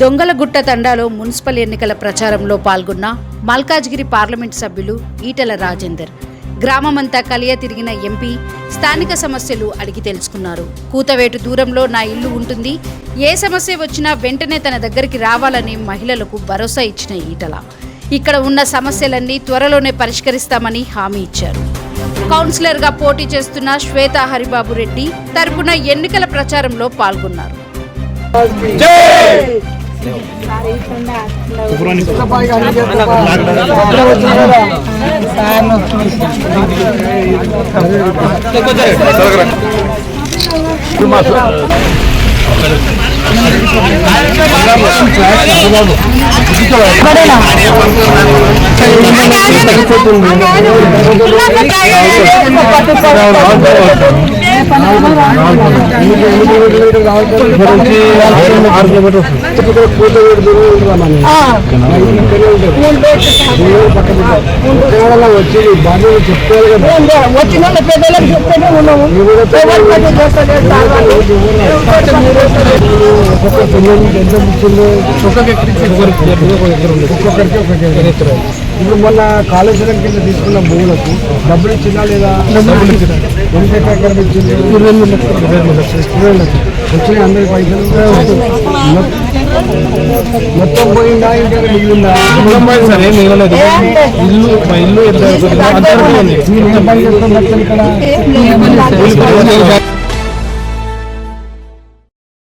దొంగలగుట్ట తండాలో మున్సిపల్ ఎన్నికల ప్రచారంలో పాల్గొన్న మల్కాజ్గిరి పార్లమెంట్ సభ్యులు ఈటల రాజేందర్. గ్రామమంతా కలియ తిరిగిన ఎంపీ స్థానిక సమస్యలు అడిగి తెలుసుకున్నారు. కూతవేటు దూరంలో నా ఇల్లు ఉంటుంది. ఏ సమస్య వచ్చినా వెంటనే తన దగ్గరికి రావాలని మహిళలకు భరోసా ఇచ్చిన ఈటల. ఇక్కడ ఉన్న సమస్యలన్నీ త్వరలోనే పరిష్కరిస్తామని హామీ ఇచ్చారు. కౌన్సిలర్గా పోటీ చేస్తున్న శ్వేత హరిబాబు రెడ్డి తరపున ఎన్నికల ప్రచారంలో పాల్గొన్నారు. పడేనా వచ్చి బాగా చెప్పుకోవాలి కదా వచ్చిన పెద్దలకు చెప్తేనే ఉన్నాము ఎవరు పని చేస్తలేదు సార్లు. ఒక్కొక్క పిల్లలకి ఎంత ఇచ్చిందో ఒక్కొక్కరికి ఒక ఎకరం ఇప్పుడు మొన్న కాళేశ్వరం కింద తీసుకున్న భూములకు డబ్బులు ఇచ్చిందా లేదా? డబ్బులు ఇచ్చిందా. ఎంత ఎకరం ఇచ్చింది? ఇరవై లక్షలు. ఇరవై లక్షలు. ఇరవై లక్షలు. వచ్చినాయి అందరి పైసలు? మొత్తం పోయిందా? ఇంకా మిగిలిందా? సరే మిగలలేదు. ఇల్లు మా ఇల్లు ఎంత ఇక్కడ.